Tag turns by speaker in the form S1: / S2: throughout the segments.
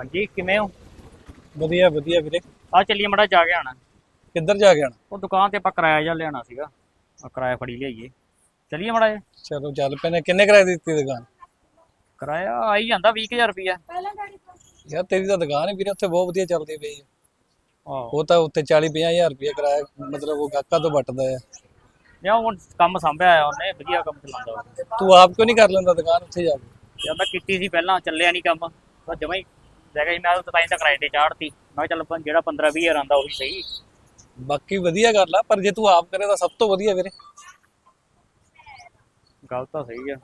S1: ਹਾਂਜੀ ਕਿਵੇਂ ਹੋ?
S2: ਵਧੀਆ ਵਧੀਆ ਵੀਰੇ।
S1: ਆ ਚੱਲੀਏ ਮੜਾ ਜਾ ਕੇ ਆਣਾ
S2: ਕਿੱਧਰ ਜਾ ਕੇ ਆਣਾ
S1: ਉਹ ਦੁਕਾਨ ਤੇ ਆਪਾਂ ਕਿਰਾਇਆ ਜਾ ਲਿਆਣਾ ਸੀਗਾ। ਆ ਕਿਰਾਇਆ ਫੜੀ ਲਿਆਈਏ। ਚੱਲੀਏ ਮੜਾ
S2: ਚਲੋ ਚੱਲ ਪੈਨੇ ਕਿੰਨੇ ਕਿਰਾਏ ਦਿੱਤੀ ਦੁਕਾਨ?
S1: ਕਿਰਾਇਆ ਆਈ ਜਾਂਦਾ 20000 ਰੁਪਿਆ
S2: ਯਾਰ ਤੇਰੀ ਤਾਂ ਦੁਕਾਨ ਹੈ ਵੀਰੇ ਉੱਥੇ ਬਹੁਤ ਵਧੀਆ ਚੱਲਦੀ ਪਈ ਹੈ
S1: ਆਹੋ।
S2: ਉਹ ਤਾਂ ਉੱਥੇ 40 50000 ਰੁਪਏ ਕਿਰਾਇਆ ਮਤਲਬ ਉਹ ਗਾਹਕਾਂ ਤੋਂ ਵੱਟਦਾ ਹੈ
S1: ਯਾ ਹੁਣ ਕੰਮ ਸੰਭਿਆ ਆ ਉਹਨੇ ਵਧੀਆ ਕੰਮ ਚਲਾਉਂਦਾ
S2: ਤੂੰ ਆਪ ਕਿਉਂ ਨਹੀਂ ਕਰ ਲੈਂਦਾ ਦੁਕਾਨ ਉੱਥੇ ਜਾ ਕੇ?
S1: ਯਾ ਮੈਂ ਕੀਤੀ ਸੀ ਪਹਿਲਾਂ ਚੱਲਿਆ ਨਹੀਂ ਕੰਮ। ਤਾਂ ਜਮਾ ਹੀ ਲੈ ਗਿਆ ਸੀ ਮੈਂ ਤਾਂ ਤਾਂ ਹੀ ਤਾਂ ਕਿਰਾਏ ਤੇ ਚਾੜਤੀ ਮੈਂ ਕਿਹਾ ਚੱਲ ਆਪਾਂ ਜਿਹੜਾ 15 20000 ਆਂਦਾ ਉਹੀ ਸਹੀ।
S2: ਬਾਕੀ ਵਧੀਆ ਗੱਲ ਆ ਪਰ ਜੇ ਤੂੰ ਆਪ ਕਰੇ ਤਾਂ ਸਭ ਤੋਂ ਵਧੀਆ ਵੀਰੇ।
S1: ਗੱਲ ਤਾਂ ਸਹੀ ਆ।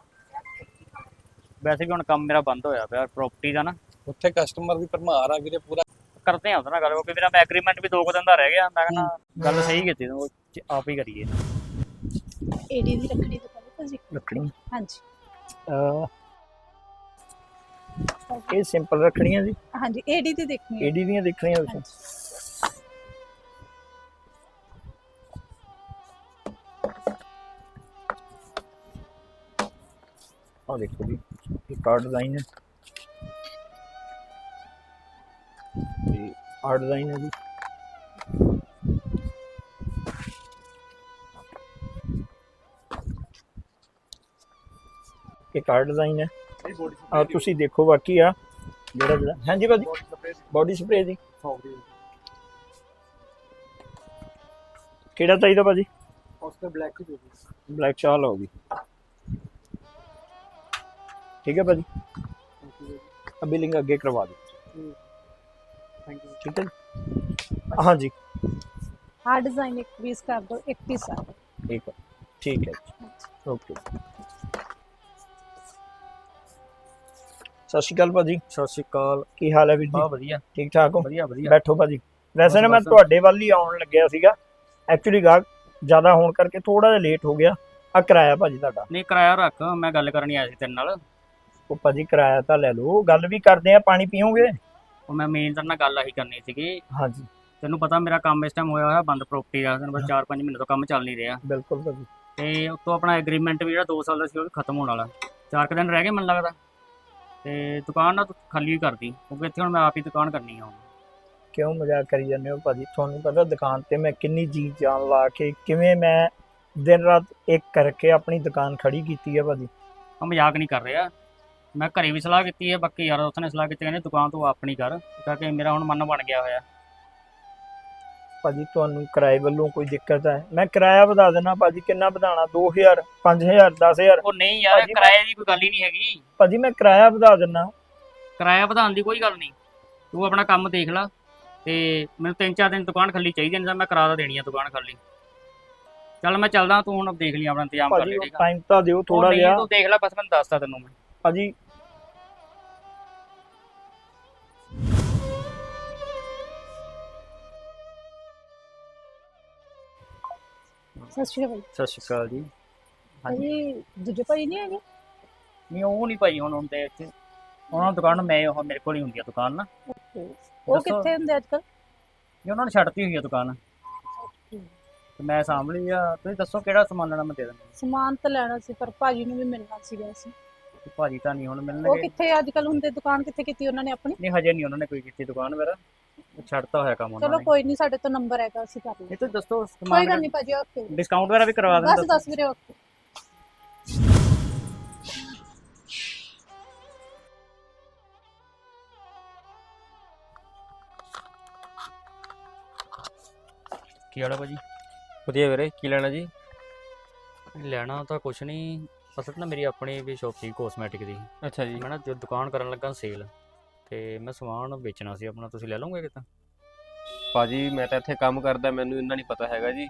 S1: ਵੈਸੇ ਵੀ ਹੁਣ ਕੰਮ ਮੇਰਾ ਬੰਦ ਹੋਇਆ ਪਿਆ ਪ੍ਰਾਪਰਟੀ ਦਾ ਨਾ।
S2: ਉੱਥੇ ਕਸਟਮਰ ਦੀ ਭਰਮਾਰ ਆ ਵੀਰੇ ਪੂਰਾ।
S1: ਕਰਦੇ ਆ ਉਹਦੇ ਨਾਲ ਗੱਲ ਕਿਉਂਕਿ ਮੇਰਾ ਐਗਰੀਮੈਂਟ ਵੀ ਦੋ ਕੁ ਦਿਨ ਦਾ ਰਹਿ ਗਿਆ ਮੈਂ ਕਹਿੰਦਾ ਗੱਲ ਸਹੀ ਕੀਤੀ ਤੂੰ ਆਪ ਹੀ ਕਰੀਏ।
S3: ਏਡੀ ਦੀ ਰੱਖੜੀ ਤੋਂ ਕਰੋ ਭਾਜੀ।
S4: ਰੱਖਣੀ।
S3: ਹਾਂਜੀ।
S4: ਅਹ ਇਹ ਸਿੰਪਲ ਰੱਖਣੀਆਂ ਜੀ।
S3: ਹਾਂਜੀ ਏਡੀ ਦੀ ਦੇਖਣੀ ਹੈ।
S4: ਏਡੀ ਦੀਆਂ ਦੇਖਣੀਆਂ ਤੁਸੀਂ। ਆ ਦੇਖੋ ਜੀ ਇਹ ਕਾਰਡ ਡਿਜ਼ਾਈਨ ਹੈ। ਇਹ ਆਰਟ ਡਿਜ਼ਾਈਨ ਹੈ ਜੀ। ਇਹ ਕਾਰਡ ਡਿਜ਼ਾਈਨ ਹੈ। ਆ ਤੁਸੀਂ ਦੇਖੋ ਬਾਕੀ ਆ ਜਿਹੜਾ ਜਿਹੜਾ। ਹਾਂਜੀ ਭਾਜੀ। ਬਾਡੀ ਸਪਰੇ ਜੀ ਕਿਹੜਾ ਚਾਹੀਦਾ ਭਾਜੀ?
S2: ਉਸਤੇ ਬਲੈਕ ਹੀ ਦੇ
S4: ਬਲੈਕ ਸ਼ਾਲ ਹੋਗੀ ਠੀਕ ਹੈ ਭਾਜੀ। ਆ ਬਿਲਿੰਗ ਅੱਗੇ ਕਰਵਾ ਦਿਓ।
S2: ਥੈਂਕ ਯੂ
S4: ਠੀਕ ਹੈ ਜੀ। ਹਾਂਜੀ।
S3: ਹਾਂ ਡਿਜ਼ਾਈਨ ਇੱਕ ਪੀਸ ਕਰ ਦਿਓ ਇੱਕ ਪੀਸ ਆ।
S4: ਠੀਕ ਹੈ ਠੀਕ ਹੈ ਸਤਿ ਸ਼੍ਰੀ ਅਕਾਲ ਭਾਜੀ।
S1: ਸਤਿ ਸ਼੍ਰੀ ਅਕਾਲ।
S4: ਕੀ ਹਾਲ ਹੈ ਵੀਰ ਜੀ?
S1: ਬਹੁਤ ਵਧੀਆ।
S4: ਠੀਕ ਠਾਕ ਹੋ?
S1: ਵਧੀਆ ਵਧੀਆ।
S4: ਬੈਠੋ ਭਾਜੀ। ਵੈਸੇ ਨਾ ਮੈਂ। ਤੁਹਾਡੇ ਵੱਲ ਹੀ ਆਉਣ ਲੱਗਿਆ ਸੀਗਾ। ਐਕਚੁਅਲੀ ਗਾਹਕ ਜ਼ਿਆਦਾ ਹੋਣ ਕਰਕੇ ਥੋੜਾ ਜਿਹਾ ਲੇਟ ਹੋ ਗਿਆ। ਆ ਕਿਰਾਇਆ ਭਾਜੀ ਤੁਹਾਡਾ।
S1: ਨਹੀਂ ਕਿਰਾਇਆ ਰੱਖ। ਮੈਂ ਗੱਲ ਕਰਨੀ ਆਇਆ ਸੀ ਤੇਰੇ ਨਾਲ।
S4: ਉਹ ਭਾਜੀ ਕਿਰਾਇਆ ਤਾਂ ਲੈ ਲਓ। ਗੱਲ ਵੀ ਕਰਦੇ ਆ ਪਾਣੀ ਪੀਓਗੇ?
S1: ਉਹ ਮੈਂ ਮੇਨ ਤੇਰੇ ਨਾਲ ਗੱਲ ਆਹੀ ਕਰਨੀ ਸੀਗੀ।
S4: ਹਾਂਜੀ।
S1: ਤੈਨੂੰ ਪਤਾ ਮੇਰਾ ਕੰਮ ਇਸ ਟਾਈਮ ਹੋਇਆ ਹੋਇਆ ਬੰਦ ਪ੍ਰਾਪਰਟੀ ਦਾ। ਤੈਨੂੰ ਪਤਾ 4-5 ਮਹੀਨੇ ਤੋਂ ਕੰਮ ਚੱਲ ਨਹੀਂ ਰਿਹਾ।
S4: ਬਿਲਕੁਲ ਭਾਜੀ।
S1: ਤੇ ਉਤੋਂ ਆਪਣਾ ਐਗਰੀਮੈਂਟ ਵੀ ਜਿਹੜਾ 2 ਸਾਲ ਦਾ ਸੀ ਉਹ ਵੀ ਖਤਮ ਹੋਣ ਵਾਲਾ। ਚਾਰ ਕੁ ਦਿਨ ਰਹਿ ਗਏ ਮੈਨੂੰ ਲੱਗਦਾ। ਤੇ ਦੁਕਾਨ ਨਾ ਤੂੰ ਖਾਲੀ ਕਰਦੀ ਕਿਉਂਕਿ ਇੱਥੇ ਹੁਣ ਮੈਂ ਆਪ ਹੀ ਦੁਕਾਨ ਕਰਨੀ ਆ ਹੁਣ।
S4: ਕਿਉਂ ਮਜ਼ਾਕ ਕਰੀ ਜਾਂਦੇ ਹੋ ਭਾਜੀ? ਤੁਹਾਨੂੰ ਪਤਾ ਦੁਕਾਨ ਤੇ ਮੈਂ ਕਿੰਨੀ ਜੀ ਜਾਨ ਲਾ ਕੇ ਕਿਵੇਂ ਮੈਂ ਦਿਨ ਰਾਤ ਇੱਕ ਕਰਕੇ ਆਪਣੀ ਦੁਕਾਨ ਖੜੀ ਕੀਤੀ ਹੈ ਭਾਜੀ?
S1: ਮੈਂ ਮਜ਼ਾਕ ਨਹੀਂ ਕਰ ਰਿਹਾ। ਮੈਂ ਘਰੇ ਵੀ ਸਲਾਹ ਕੀਤੀ ਹੈ ਬਾਕੀ ਯਾਰ ਦੋਸਤਾਂ ਨੇ ਸਲਾਹ ਕੀਤੀ ਕਹਿੰਦੇ ਦੁਕਾਨ ਤੂੰ ਆਪਣੀ ਕਰ ਕਿਉਂਕਿ ਮੇਰਾ ਹੁਣ ਮਨ ਬਣ ਗਿਆ ਹੋਇਆ।
S4: ਭਾਜੀ ਤੁਹਾਨੂੰ ਕਿਰਾਏ ਵੱਲੋਂ ਕੋਈ ਦਿੱਕਤ ਹੈ? ਮੈਂ ਕਿਰਾਇਆ ਵਧਾ ਦੇਣਾ ਭਾਜੀ ਕਿੰਨਾ ਵਧਾਣਾ 2000 5000 10000
S1: ਉਹ ਨਹੀਂ ਯਾਰ
S4: ਭਾਜੀ ਮੈਂ-
S1: ਕਿਰਾਏ ਦੀ ਕੋਈ ਗੱਲ ਹੀ ਨਹੀਂ ਹੈਗੀ।
S4: ਭਾਜੀ ਮੈਂ ਕਿਰਾਇਆ ਵਧਾ ਦੇਣਾ
S1: ਕਿਰਾਇਆ ਵਧਾਉਣ ਦੀ ਕੋਈ ਗੱਲ ਨਹੀਂ। ਤੂੰ ਆਪਣਾ ਕੰਮ ਦੇਖ ਲੈ ਤੇ ਮੈਨੂੰ ਤਿੰਨ ਚਾਰ ਦਿਨ ਦੁਕਾਨ ਖਾਲੀ ਚਾਹੀਦੀ ਨਹੀਂ ਤਾਂ ਮੈਂ ਕਰਾ ਦਾ ਦੇਣੀ ਆ ਦੁਕਾਨ ਖਾਲੀ। ਚੱਲ ਮੈਂ ਚੱਲਦਾ ਤੂੰ ਹੁਣ ਦੇਖ ਲਈ ਆਪਣਾ ਇੰਤਜ਼ਾਮ ਕਰ
S4: ਭਾਜੀ
S1: ਲਈ ਠੀਕ ਆ।
S4: ਟਾਈਮ ਤਾਂ ਦਿਓ
S1: ਉਹ
S4: ਥੋੜਾ
S1: ਨਹੀਂ,
S4: ਜਿਹਾ।
S1: ਤੂੰ ਦੇਖ ਲੈ ਬਸ ਮੈਂ ਦੱਸਦਾ ਤੈਨੂੰ ਮੈਂ।
S4: ਭਾਜੀ
S3: ਸਤਿ ਸ਼੍ਰੀ ਅਕਾਲ
S1: ਸਤਿ ਸ਼੍ਰੀ ਅਕਾਲ ਜੀ।
S3: ਭਾਜੀ ਦੂਜੇ ਭਾਈ ਨਹੀਂ ਹੈਗੇ?
S1: ਨਹੀਂ ਉਹ ਨਹੀਂ ਭਾਈ ਹੁਣ ਹੁੰਦੇ ਇੱਥੇ। ਉਹਨਾਂ ਦੀ ਦੁਕਾਨ ਮੈਂ ਉਹ ਮੇਰੇ ਕੋਲ ਹੀ ਹੁੰਦੀ ਆ ਦੁਕਾਨ ਨਾ।
S3: ਉਹ
S1: ਦੱਸੋ।
S3: ਕਿੱਥੇ ਹੁੰਦੇ ਅੱਜ ਕੱਲ
S1: ਜੀ ਉਹਨਾਂ ਨੇ ਛੱਡਤੀ ਹੋਈ ਆ ਦੁਕਾਨ। ਤੇ ਮੈਂ ਸਾਂਭ ਲਈ ਆ। ਤੁਸੀਂ ਦੱਸੋ ਕਿਹੜਾ ਸਮਾਨ ਲੈਣਾ ਮੈਂ ਦੇ ਦਿੰਦਾ।
S3: ਸਮਾਨ ਤਾਂ ਲੈਣਾ ਸੀ ਪਰ ਭਾਜੀ ਨੂੰ ਵੀ ਮਿਲਣਾ ਸੀਗਾ ਅਸੀਂ।
S1: ਤੇ ਭਾਜੀ ਤਾਂ ਨਹੀਂ ਹੁਣ
S3: ਉਹ
S1: ਮਿਲਣਗੇ।
S3: ਕਿੱਥੇ ਅੱਜ ਕੱਲ ਹੁੰਦੇ ਦੁਕਾਨ ਕਿੱਥੇ ਕੀਤੀ ਉਹਨਾਂ ਨੇ ਆਪਣੀ?
S1: ਨਹੀਂ ਹਜੇ ਨਹੀਂ ਉਹਨਾਂ ਨੇ ਕੋਈ ਕੀਤੀ ਦੁਕਾਨ ਮੇਰਾ। ਛੱਡਤਾ ਹੋਇਆ ਕੰਮ ਉਹਨਾਂ
S3: ਚਲੋ
S1: ਨੇ।
S3: ਕੋਈ ਨਹੀਂ ਸਾਡੇ ਤੋਂ ਨੰਬਰ ਹੈਗਾ ਅਸੀਂ ਕਰ ਲਵਾਂਗੇ
S1: ਇਹ ਤੁਸੀਂ ਦੱਸੋ
S3: ਕੋਈ
S1: ਸਮਾਨ
S3: ਗੱਲ ਨਹੀਂ ਭਾਜੀ ਓਕੇ
S1: ਡਿਸਕਾਊਂਟ ਵਗੈਰਾ ਵੀ ਕਰਵਾ
S3: ਬਸ
S1: ਦਿੰਦਾ
S3: ਦੱਸ ਵੀਰੇ ਓਕੇ
S1: ਕੀ ਵਾਲਾ ਭਾਜੀ?
S5: ਵਧੀਆ ਵੀਰੇ ਕੀ ਲੈਣਾ ਜੀ?
S1: ਲੈਣਾ ਤਾਂ ਕੁਛ ਨਹੀਂ ਅਸਲ 'ਚ ਨਾ ਮੇਰੀ ਆਪਣੀ ਵੀ ਸ਼ੌਪ ਸੀ ਕੋਸਮੈਟਿਕ ਦੀ।
S5: ਅੱਛਾ ਜੀ।
S1: ਮੈਂ ਨਾ ਜੋ ਦੁਕਾਨ ਕਰਨ ਲੱਗਾ ਸੇਲ ਤੇ ਮੈਂ ਸਮਾਨ ਵੇਚਣਾ ਸੀ ਆਪਣਾ ਤੁਸੀਂ ਲੈ ਲਓਗੇ ਕਿਤਾ?
S5: ਭਾਜੀ ਮੈਂ ਤਾਂ ਇੱਥੇ ਕੰਮ ਕਰਦਾ ਮੈਨੂੰ ਇੰਨਾ ਨਹੀਂ ਪਤਾ ਹੈਗਾ ਜੀ।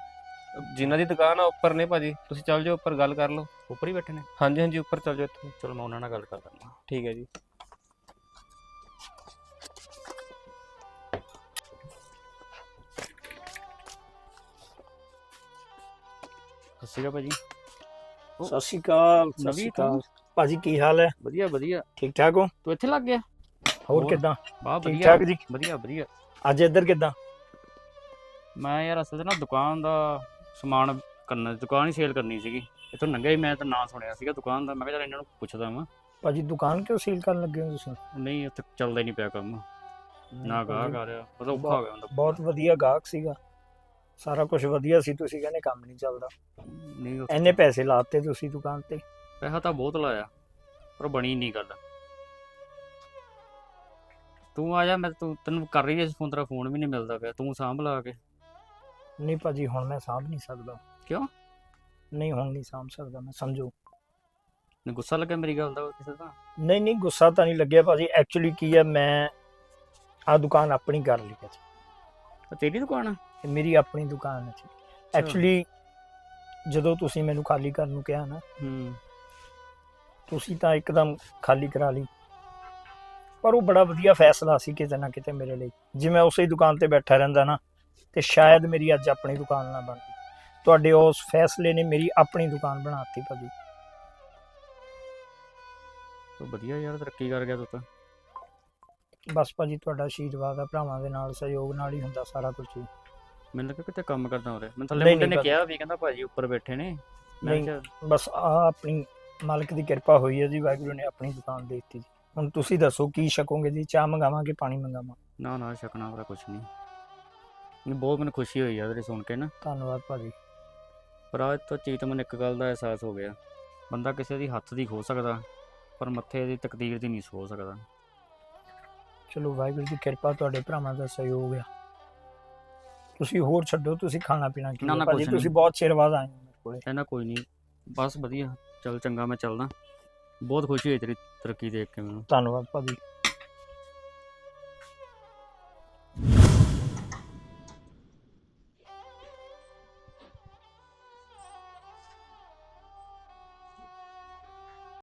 S5: ਜਿਨ੍ਹਾਂ ਦੀ ਦੁਕਾਨ ਆ ਉੱਪਰ ਨੇ ਭਾਜੀ। ਤੁਸੀਂ ਚੱਲ ਜਾਓ ਉੱਪਰ ਗੱਲ ਕਰ ਲਓ।
S1: ਉੱਪਰ ਹੀ ਬੈਠੇ ਨੇ?
S5: ਹਾਂਜੀ ਹਾਂਜੀ ਉੱਪਰ ਚੱਲ ਜਾਓ ਇੱਥੇ।
S1: ਚਲੋ ਮੈਂ ਉਹਨਾਂ ਨਾਲ ਗੱਲ ਕਰ ਦਿੰਦਾ
S5: ਠੀਕ ਹੈ ਜੀ।
S1: ਸਤਿ ਸ਼੍ਰੀ ਅਕਾਲ ਭਾਜੀ।
S4: ਸਤਿ ਸ਼੍ਰੀ ਅਕਾਲ ਸਤਿ
S1: ਨਵੀਂ ਤੂੰ?
S4: ਅਕਾਲ। ਭਾਜੀ ਕੀ ਹਾਲ ਹੈ?
S1: ਵਧੀਆ ਵਧੀਆ।
S4: ਠੀਕ ਠਾਕ ਹੋ?
S1: ਤੂੰ ਇੱਥੇ ਲੱਗ ਗਿਆ?
S4: ਹੋਰ
S1: ਹੋਰ?
S4: ਕਿਦਾਂ?
S1: ਵਾਹ
S4: ਠੀਕ
S1: ਵਧੀਆ।
S4: ਠਾਕ ਜੀ?
S1: ਵਧੀਆ ਵਧੀਆ।
S4: ਅੱਜ ਇੱਧਰ ਕਿਦਾਂ?
S1: ਮੈਂ ਯਾਰ ਅਸਲ 'ਚ ਨਾ ਦੁਕਾਨ ਦਾ ਸਮਾਨ ਕਰਨਾ ਦੁਕਾਨ ਹੀ ਸੇਲ ਕਰਨੀ ਸੀਗੀ। ਇੱਥੋਂ ਲੰਘਿਆ ਹੀ ਮੈਂ ਤਾਂ ਨਾਂ ਸੁਣਿਆ ਸੀਗਾ ਦੁਕਾਨ ਦਾ। ਮੈਂ ਕਿਹਾ ਚੱਲ ਇਹਨਾਂ ਨੂੰ ਪੁੱਛਦਾ ਮੈਂ
S4: ਭਾਜੀ ਦੁਕਾਨ ਕਿਉਂ ਸੀਲ ਕਰਨ ਲੱਗੇ ਹੋ ਤੁਸੀਂ?
S1: ਨਹੀਂ ਉੱਥੇ ਚੱਲਦਾ ਹੀ ਨਹੀਂ ਪਿਆ ਕੰਮ। ਨਾ ਗਾਹਕ ਆ ਰਿਹਾ। ਬਸ ਔਖਾ ਹੋ ਗਿਆ ਹੁੰਦਾ।
S4: ਬਹੁਤ ਵਧੀਆ ਗਾਹਕ ਸੀਗਾ। ਸਾਰਾ ਕੁਝ ਵਧੀਆ ਸੀ ਤੁਸੀਂ ਕਹਿੰਦੇ ਕੰਮ ਨਹੀਂ ਚੱਲਦਾ।
S1: ਨਹੀਂ ਉਹ-
S4: ਇੰਨੇ ਪੈਸੇ ਲਾਤੇ ਤੁਸੀਂ ਦੁਕਾਨ ਤੇ।
S1: ਪੈਸਾ ਤਾਂ ਬਹੁਤ ਲਾਇਆ ਪਰ ਬਣੀ ਨਹੀਂ ਗੱਲ। ਤੂੰ ਆ ਜਾ ਮੈਂ ਤੂੰ ਤੈਨੂੰ ਕਰ ਰਹੀ ਐ ਫੋਨ ਤੇਰਾ ਫੋਨ ਵੀ ਨਹੀਂ ਮਿਲਦਾ ਪਿਆ। ਤੂੰ ਸਾਂਭ ਲਾ ਕੇ।
S4: ਨਹੀਂ ਭਾਜੀ ਹੁਣ ਮੈਂ ਸਾਂਭ ਨਹੀਂ ਸਕਦਾ।
S1: ਕਿਉਂ?
S4: ਨਹੀਂ ਹੁਣ ਨਹੀਂ ਸਾਂਭ ਸਕਦਾ ਮੈਂ ਸਮਝੋ।
S1: ਨਹੀਂ ਗੁੱਸਾ ਲੱਗਿਆ ਮੇਰੀ ਗੱਲ ਦਾ ਕਿਸੇ ਦਾ?
S4: ਨਹੀਂ ਨਹੀਂ ਗੁੱਸਾ ਤਾਂ ਨਹੀਂ ਲੱਗਿਆ ਭਾਜੀ। ਐਕਚੁਅਲੀ ਕੀ ਹੈ ਮੈਂ ਆ ਦੁਕਾਨ ਆਪਣੀ ਕਰ ਲਈ ਹੈ
S1: ਤੇਰੀ ਦੁਕਾਨ ਆ?
S4: ਮੇਰੀ ਆਪਣੀ ਦੁਕਾਨ ਹੈ ਐਕਚੁਅਲੀ ਜਦੋਂ ਤੁਸੀਂ ਮੈਨੂੰ ਖਾਲੀ ਕਰਨ ਨੂੰ ਕਿਹਾ ਨਾ
S1: ਹੂੰ।
S4: ਤੁਸੀਂ ਤਾਂ ਇੱਕਦਮ ਖਾਲੀ ਕਰਾ ਲਈ। ਪਰ ਉਹ ਬੜਾ ਵਧੀਆ ਫੈਸਲਾ ਸੀ ਕਿਤੇ ਨਾ ਕਿਤੇ ਮੇਰੇ ਲਈ। ਜੇ ਮੈਂ ਉਸੇ ਦੁਕਾਨ ਤੇ ਬੈਠਾ ਰਹਿੰਦਾ ਨਾ ਤੇ ਸ਼ਾਇਦ ਮੇਰੀ ਅੱਜ ਆਪਣੀ ਦੁਕਾਨ ਨਾ ਬਣਦੀ। ਤੁਹਾਡੇ ਉਸ ਫੈਸਲੇ ਨੇ ਮੇਰੀ ਆਪਣੀ ਦੁਕਾਨ ਬਣਾਤੀ ਭਾਜੀ
S1: ਤੂੰ ਵਧੀਆ ਯਾਰ ਤਰੱਕੀ ਕਰ ਗਿਆ ਤੂੰ ਤਾਂ।
S4: ਬਸ ਭਾਜੀ ਤੁਹਾਡਾ ਆਸ਼ੀਰਵਾਦ ਆ ਭਰਾਵਾਂ ਦੇ ਨਾਲ ਸਹਿਯੋਗ ਨਾਲ ਹੀ ਹੁੰਦਾ ਸਾਰਾ ਕੁਝ ਹੀ।
S1: ਮੈਨੂੰ ਲੱਗਾ ਕਿਤੇ ਕੰਮ ਕਰਦਾ ਹੋ ਰਿਹਾ ਮੈਨੂੰ ਥੱਲੇ
S4: ਨਹੀਂ,
S1: ਮੁੰਡੇ ਨੇ
S4: ਨਹੀਂ,
S1: ਕਿਹਾ ਵੀ ਕਹਿੰਦਾ ਭਾਜੀ ਉੱਪਰ ਬੈਠੇ ਨੇ। ਮੈਂ
S4: ਨਹੀਂ।
S1: ਕਿਹਾ
S4: ਬਸ ਆ ਆਪਣੀ ਮਾਲਕ ਦੀ ਕਿਰਪਾ ਹੋਈ ਹੈ ਜੀ ਵਾਹਿਗੁਰੂ ਨੇ ਆਪਣੀ ਦੁਕਾਨ ਦੇ ਦਿੱਤੀ ਜੀ। ਹੁਣ ਤੁਸੀਂ ਦੱਸੋ ਕੀ ਛਕੋਗੇ ਜੀ? ਚਾਹ ਮੰਗਾਵਾਂਗੇ ਪਾਣੀ ਮੰਗਾਵਾਂ
S1: ਨਾ ਨਾ ਸ਼ਕਣਾ ਵਾਲਾ ਕੁਝ ਨਹੀਂ। ਨਹੀਂ ਬਹੁਤ ਮੈਨੂੰ ਖੁਸ਼ੀ ਹੋਈ ਆ ਤੇਰੇ ਸੁਣ ਕੇ ਨਾ।
S4: ਧੰਨਵਾਦ ਭਾਜੀ।
S1: ਪਰ ਅੱਜ ਤੋਂ ਚੀਤ ਮੈਨੂੰ ਇੱਕ ਗੱਲ ਦਾ ਅਹਿਸਾਸ ਹੋ ਗਿਆ। ਬੰਦਾ ਕਿਸੇ ਦੀ ਹੱਥ ਦੀ ਖੋ ਸਕਦਾ ਪਰ ਮੱਥੇ ਦੀ ਤਕਦੀਰ ਦੀ ਨਹੀਂ ਸੋ ਸਕਦਾ।
S4: ਚਲੋ ਵਾਹਿਗੁਰੂ ਦੀ ਕਿਰਪਾ ਤੁਹਾਡੇ ਭਰਾਵਾਂ ਦਾ ਸਹਿਯੋਗ ਆ। ਤੁਸੀਂ ਹੋਰ ਛੱਡੋ ਤੁਸੀਂ ਖਾਣਾ ਪੀਣਾ ਕੀ
S1: ਨਾ, ਨਾ,
S4: ਭਾਜੀ
S1: ਕੁਛ
S4: ਤੁਸੀਂ। ਬਹੁਤ ਚਿਰ ਬਾਅਦ ਆਏ ਹੋ ਮੇਰੇ ਕੋਲੇ।
S1: ਕਹਿੰਦਾ ਕੋਈ ਨਹੀਂ। ਬਸ ਵਧੀਆ। ਚੱਲ ਚੰਗਾ ਮੈਂ ਚੱਲਦਾ। ਬਹੁਤ ਖੁਸ਼ੀ ਹੋਈ ਤੇਰੀ ਤਰੱਕੀ ਦੇਖ ਕੇ ਮੈਨੂੰ।
S4: ਧੰਨਵਾਦ ਭਾਜੀ।